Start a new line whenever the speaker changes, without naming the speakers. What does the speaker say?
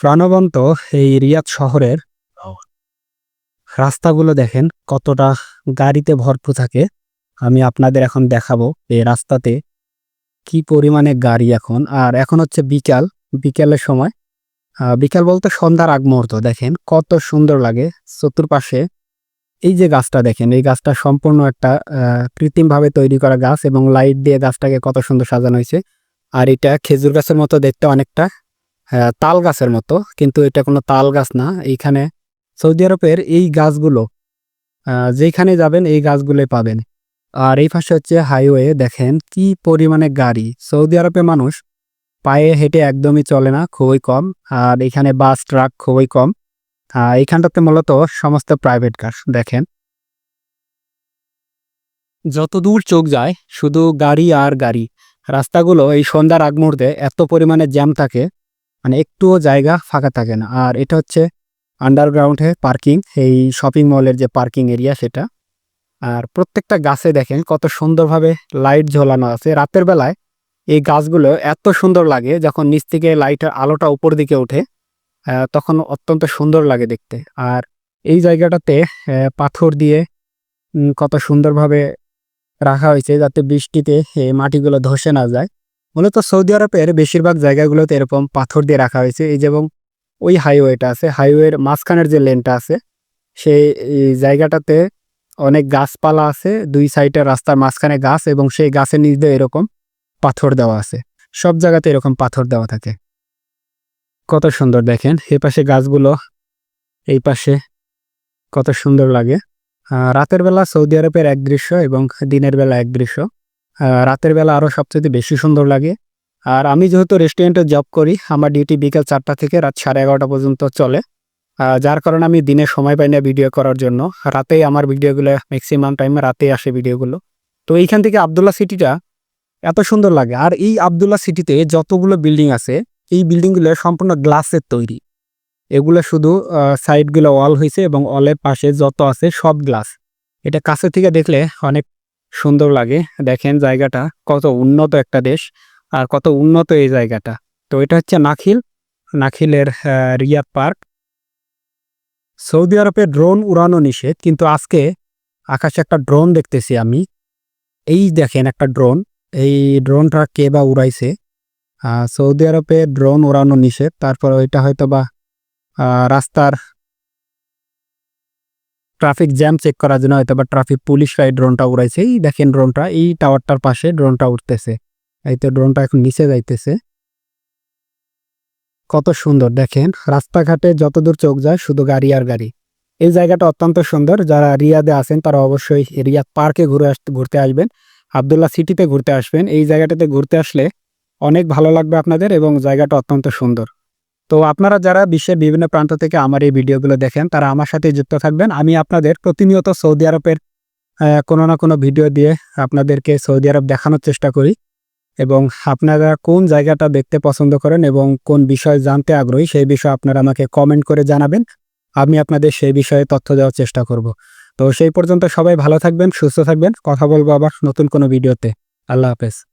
প্রাণবন্ত এই রিয়াদ শহরের রাস্তাগুলো দেখেন, কতটা গাড়িতে ভরপুর থাকে। আমি আপনাদের এখন দেখাবো এই রাস্তাতে কি পরিমাণে গাড়ি এখন। আর এখন হচ্ছে বিকাল, বিকালের সময়। বিকাল বলতে সন্ধ্যার আগ মুহূর্ত, দেখেন কত সুন্দর লাগে চতুর্পাশে। এই যে গাছটা দেখেন, এই গাছটা সম্পূর্ণ একটা কৃত্রিমভাবে তৈরি করা গাছ এবং লাইট দিয়ে গাছটাকে কত সুন্দর সাজানো হয়েছে। আর এটা খেজুর গাছের মতো দেখতে অনেকটা। তাল গাছের মতো, কিন্তু এটা কোনো তাল গাছ না। এইখানে সৌদি আরবের এই গাছগুলো যেখানে যাবেন এই গাছগুলোই পাবেন। আর এই পাশে হচ্ছে হাইওয়ে, দেখেন কি পরিমাণে গাড়ি। সৌদি আরবে মানুষ পায়ে হেঁটে একদমই চলে না, খুবই কম। আর এখানে বাস, ট্রাক খুবই কম। এইখানটাতে মূলত সমস্ত প্রাইভেট কার, দেখেন। যত দূর চোখ যায়, শুধু গাড়ি আর গাড়ি। রাস্তাগুলো এই সন্ধ্যার আগ মুহূর্তে এত পরিমাণে জ্যাম থাকে মানে একটুও জায়গা ফাঁকা থাকে না। আর এটা হচ্ছে আন্ডারগ্রাউন্ডে পার্কিং এই শপিং মলের যে পার্কিং এরিয়া সেটা। আর প্রত্যেকটা গাছে দেখেন কত সুন্দরভাবে লাইট ঝোলানো আছে। রাতের বেলায় এই গাছগুলো এত সুন্দর লাগে, যখন নিচ থেকে লাইটের আলোটা উপর দিকে ওঠে তখন অত্যন্ত সুন্দর লাগে দেখতে। আর এই জায়গাটাতে পাথর দিয়ে কত সুন্দরভাবে রাখা হয়েছে যাতে বৃষ্টিতে মাটিগুলো ধসে না যায়। মূলত সৌদি আরবের বেশিরভাগ জায়গাগুলোতে এরকম পাথর দিয়ে রাখা হয়েছে। এই যেমন ওই হাইওয়েটা আছে। হাইওয়ের মাঝখানের যে লেনটা আছে, সেই জায়গাটাতে অনেক গাছপালা আছে। দুই সাইডে রাস্তার মাঝখানে গাছ এবং সেই গাছের নিচ এরকম পাথর দেওয়া আছে। সব জায়গাতে এরকম পাথর দেওয়া থাকে। কত সুন্দর দেখেন। এ পাশে গাছগুলো, এই পাশে কত সুন্দর লাগে। রাতের বেলা সৌদি আরবের এক দৃশ্য এবং দিনের বেলা এক দৃশ্য। রাতের বেলা আরও সবচেয়ে বেশি সুন্দর লাগে। আর আমি যেহেতু রেস্টুরেন্টে জব করি, আমার ডিউটি বিকেল চারটা থেকে রাত সাড়ে এগারোটা পর্যন্ত চলে। যার কারণে আমি দিনে সময় পাই না ভিডিও করার জন্য। রাতেই আমার ভিডিওগুলো ম্যাক্সিমাম টাইমে রাতেই আসে ভিডিওগুলো তো এইখান থেকে আবদুল্লা সিটিটা এত সুন্দর লাগে। আর এই আবদুল্লা সিটিতে যতগুলো বিল্ডিং আছে, এই বিল্ডিংগুলো সম্পূর্ণ গ্লাসের তৈরি। এগুলো শুধু সাইডগুলো ওয়াল হয়েছে এবং ওয়ালের পাশে যত আছে সব গ্লাস এটা কাছে থেকে দেখলে অনেক সুন্দর লাগে। দেখেন জায়গাটা, কত উন্নত একটা দেশ আর কত উন্নত এই জায়গাটা। তো এটা হচ্ছে নাখিল, নাখিলের রিয়াদ পার্ক। সৌদি আরবে ড্রোন উড়ানো নিষেধ, কিন্তু আজকে আকাশে একটা ড্রোন দেখতেছি আমি। এই দেখেন একটা ড্রোন, এই ড্রোনটা কে বা উড়াইছে? সৌদি আরবে ড্রোন উড়ানো নিষেধ, তারপর ওইটা হয়তো বা রাস্তার ট্রাফিক জ্যাম চেক করার জন্য হয়তো বা ট্রাফিক পুলিশরা এই ড্রোনটা উড়াইছে। এই দেখেন ড্রোনটা এই টাওয়ারটার পাশে ড্রোনটা উঠতেছে এই তো ড্রোনটা এখন নিচে যাইতেছে। কত সুন্দর, দেখেন। রাস্তাঘাটে যতদূর চোখ যায় শুধু গাড়ি আর গাড়ি। এই জায়গাটা অত্যন্ত সুন্দর। যারা রিয়াদে আছেন, তারা অবশ্যই রিয়াদ পার্কে ঘুরে আসতে, ঘুরতে আসবেন। আবদুল্লাহ সিটিতে ঘুরতে আসবেন। এই জায়গাটাতে ঘুরতে আসলে অনেক ভালো লাগবে আপনাদের এবং জায়গাটা অত্যন্ত সুন্দর। তো আপনারা যারা বিশ্বের বিভিন্ন প্রান্ত থেকে আমার এই ভিডিওগুলো দেখেন, তারা আমার সাথে যুক্ত থাকবেন। আমি আপনাদের প্রতিনিয়ত সৌদি আরবের কোনো না কোনো ভিডিও দিয়ে আপনাদেরকে সৌদি আরব দেখানোর চেষ্টা করি এবং আপনারা কোন জায়গাটা দেখতে পছন্দ করেন এবং কোন বিষয় জানতে আগ্রহী সেই বিষয়ে আপনারা আমাকে কমেন্ট করে জানাবেন। আমি আপনাদের সেই বিষয়ে তথ্য দেওয়ার চেষ্টা করব। তো সেই পর্যন্ত সবাই ভালো থাকবেন, সুস্থ থাকবেন। কথা বলব আবার নতুন কোনো ভিডিওতে। আল্লাহ হাফেজ।